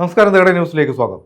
നമസ്കാരം തേടെ ന്യൂസിലേക്ക് സ്വാഗതം.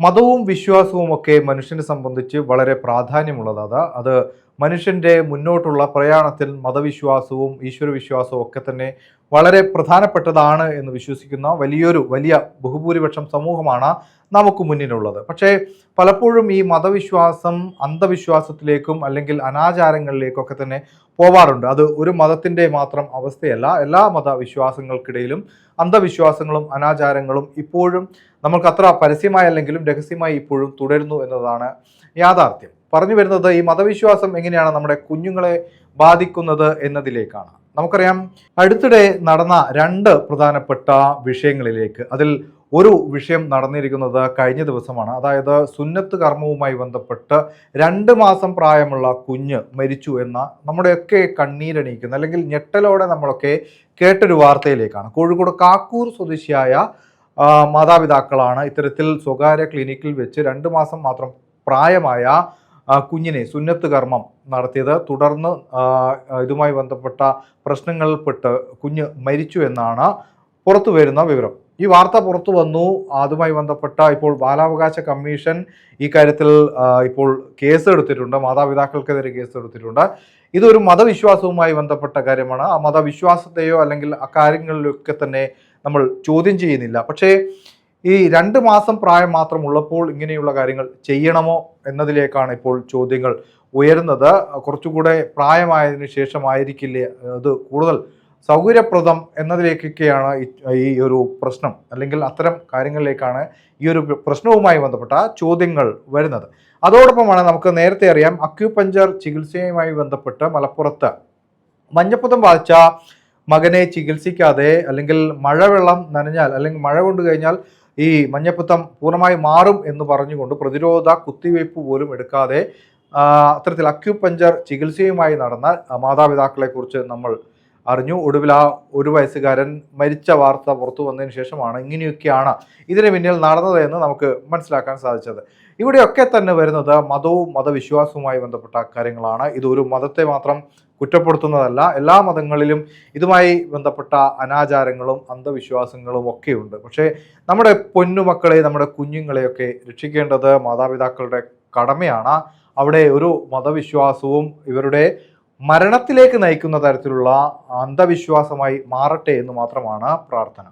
മതവും വിശ്വാസവും ഒക്കെ മനുഷ്യനെ സംബന്ധിച്ച് വളരെ പ്രാധാന്യമുള്ളതാണ്. അത് മനുഷ്യന്റെ മുന്നോട്ടുള്ള പ്രയാണത്തിൽ മതവിശ്വാസവും ഈശ്വരവിശ്വാസവും ഒക്കെ തന്നെ വളരെ പ്രധാനപ്പെട്ടതാണ് എന്ന് വിശ്വസിക്കുന്ന വലിയൊരു വലിയ ബഹുഭൂരിപക്ഷം സമൂഹമാണ് നമുക്ക് മുന്നിലുള്ളത്. പക്ഷേ പലപ്പോഴും ഈ മതവിശ്വാസം അന്ധവിശ്വാസത്തിലേക്കും അല്ലെങ്കിൽ അനാചാരങ്ങളിലേക്കൊക്കെ തന്നെ പോവാറുണ്ട്. അത് ഒരു മതത്തിന്റെ മാത്രം അവസ്ഥയല്ല. എല്ലാ മതവിശ്വാസങ്ങൾക്കിടയിലും അന്ധവിശ്വാസങ്ങളും അനാചാരങ്ങളും ഇപ്പോഴും നമുക്ക് അത്ര പരസ്യമായല്ലെങ്കിലും രഹസ്യമായി ഇപ്പോഴും തുടരുന്നു എന്നതാണ് യാഥാർത്ഥ്യം. പറഞ്ഞു വരുന്നത് ഈ മതവിശ്വാസം എങ്ങനെയാണ് നമ്മുടെ കുഞ്ഞുങ്ങളെ ബാധിക്കുന്നത് എന്നതിലേക്കാണ്. നമുക്കറിയാം അടുത്തിടെ നടന്ന രണ്ട് പ്രധാനപ്പെട്ട വിഷയങ്ങളിലേക്ക് അതിൽ ഒരു വിഷയം നടന്നിരിക്കുന്നത് കഴിഞ്ഞ ദിവസമാണ്. അതായത് സുന്നത്ത് കർമ്മവുമായി ബന്ധപ്പെട്ട് രണ്ട് മാസം പ്രായമുള്ള കുഞ്ഞ് മരിച്ചു എന്ന നമ്മുടെയൊക്കെ കണ്ണീരണിയിക്കുന്ന അല്ലെങ്കിൽ ഞെട്ടലോടെ നമ്മളൊക്കെ കേട്ടൊരു വാർത്തയിലേക്കാണ്. കോഴിക്കോട് കാക്കൂർ സ്വദേശിയായ മാതാപിതാക്കളാണ് ഇത്തരത്തിൽ സ്വകാര്യ ക്ലിനിക്കിൽ വെച്ച് രണ്ട് മാസം മാത്രം പ്രായമായ കുഞ്ഞിനെ സുന്നത്ത് കർമ്മം നടത്തിയത്. തുടർന്ന് ഇതുമായി ബന്ധപ്പെട്ട പ്രശ്നങ്ങളിൽപ്പെട്ട് കുഞ്ഞ് മരിച്ചു എന്നാണ് പുറത്തു വരുന്ന വിവരം. ഈ വാർത്ത പുറത്തു വന്നു. അതുമായി ബന്ധപ്പെട്ട ഇപ്പോൾ ബാലാവകാശ കമ്മീഷൻ ഈ കാര്യത്തിൽ ഇപ്പോൾ കേസ് എടുത്തിട്ടുണ്ട് മാതാപിതാക്കൾക്കെതിരെ കേസ് എടുത്തിട്ടുണ്ട് ഇതൊരു മതവിശ്വാസവുമായി ബന്ധപ്പെട്ട കാര്യമാണ്. ആ മതവിശ്വാസത്തെയോ അല്ലെങ്കിൽ അക്കാര്യങ്ങളിലൊക്കെ കാര്യങ്ങളിലൊക്കെ തന്നെ നമ്മൾ ചോദ്യം ചെയ്യുന്നില്ല. പക്ഷേ ഈ രണ്ട് മാസം പ്രായം മാത്രം ഉള്ളപ്പോൾ ഇങ്ങനെയുള്ള കാര്യങ്ങൾ ചെയ്യണമോ എന്നതിലേക്കാണ് ഇപ്പോൾ ചോദ്യങ്ങൾ ഉയരുന്നത്. കുറച്ചുകൂടെ പ്രായമായതിനു ശേഷമായിരിക്കില്ലേ അത് കൂടുതൽ സൗകര്യപ്രദം എന്നതിലേക്കൊക്കെയാണ് ഈ- ഒരു പ്രശ്നം. അല്ലെങ്കിൽ അത്തരം കാര്യങ്ങളിലേക്കാണ് ഈ ഒരു പ്രശ്നവുമായി ബന്ധപ്പെട്ട ചോദ്യങ്ങൾ വരുന്നത്. അതോടൊപ്പമാണ് നമുക്ക് നേരത്തെ അറിയാം അക്യുപഞ്ചർ ചികിത്സയുമായി ബന്ധപ്പെട്ട് മലപ്പുറത്ത് മഞ്ഞപ്പുതം ബാധിച്ച മകനെ ചികിത്സിക്കാതെ അല്ലെങ്കിൽ മഴവെള്ളം നനഞ്ഞാൽ അല്ലെങ്കിൽ മഴ കൊണ്ടു കഴിഞ്ഞാൽ ഈ മഞ്ഞപ്പിത്തം പൂർണമായി മാറും എന്ന് പറഞ്ഞുകൊണ്ട് പ്രതിരോധ കുത്തിവയ്പ് പോലും എടുക്കാതെ അത്തരത്തിൽ അക്യുപഞ്ചർ ചികിത്സയുമായി നടന്ന മാതാപിതാക്കളെ കുറിച്ച് നമ്മൾ അറിഞ്ഞു. ഒടുവിൽ ആ ഒരു വയസ്സുകാരൻ മരിച്ച വാർത്ത പുറത്തു വന്നതിന് ശേഷമാണ് ഇങ്ങനെയൊക്കെയാണ് ഇതിന് പിന്നിൽ നടന്നത് എന്ന് നമുക്ക് മനസ്സിലാക്കാൻ സാധിച്ചത്. ഇവിടെയൊക്കെ തന്നെ വരുന്നത് മതവും മതവിശ്വാസവുമായി ബന്ധപ്പെട്ട കാര്യങ്ങളാണ്. ഇതൊരു മതത്തെ മാത്രം കുറ്റപ്പെടുത്തുന്നതല്ല. എല്ലാ മതങ്ങളിലും ഇതുമായി ബന്ധപ്പെട്ട അനാചാരങ്ങളും അന്ധവിശ്വാസങ്ങളും ഒക്കെയുണ്ട്. പക്ഷേ നമ്മുടെ പൊന്നുമക്കളെ നമ്മുടെ കുഞ്ഞുങ്ങളെയൊക്കെ രക്ഷിക്കേണ്ടത് മാതാപിതാക്കളുടെ കടമയാണ്. അവിടെ ഒരു മതവിശ്വാസവും ഇവരുടെ മരണത്തിലേക്ക് നയിക്കുന്ന തരത്തിലുള്ള അന്ധവിശ്വാസമായി മാറട്ടെ എന്ന് മാത്രമാണ് പ്രാർത്ഥന.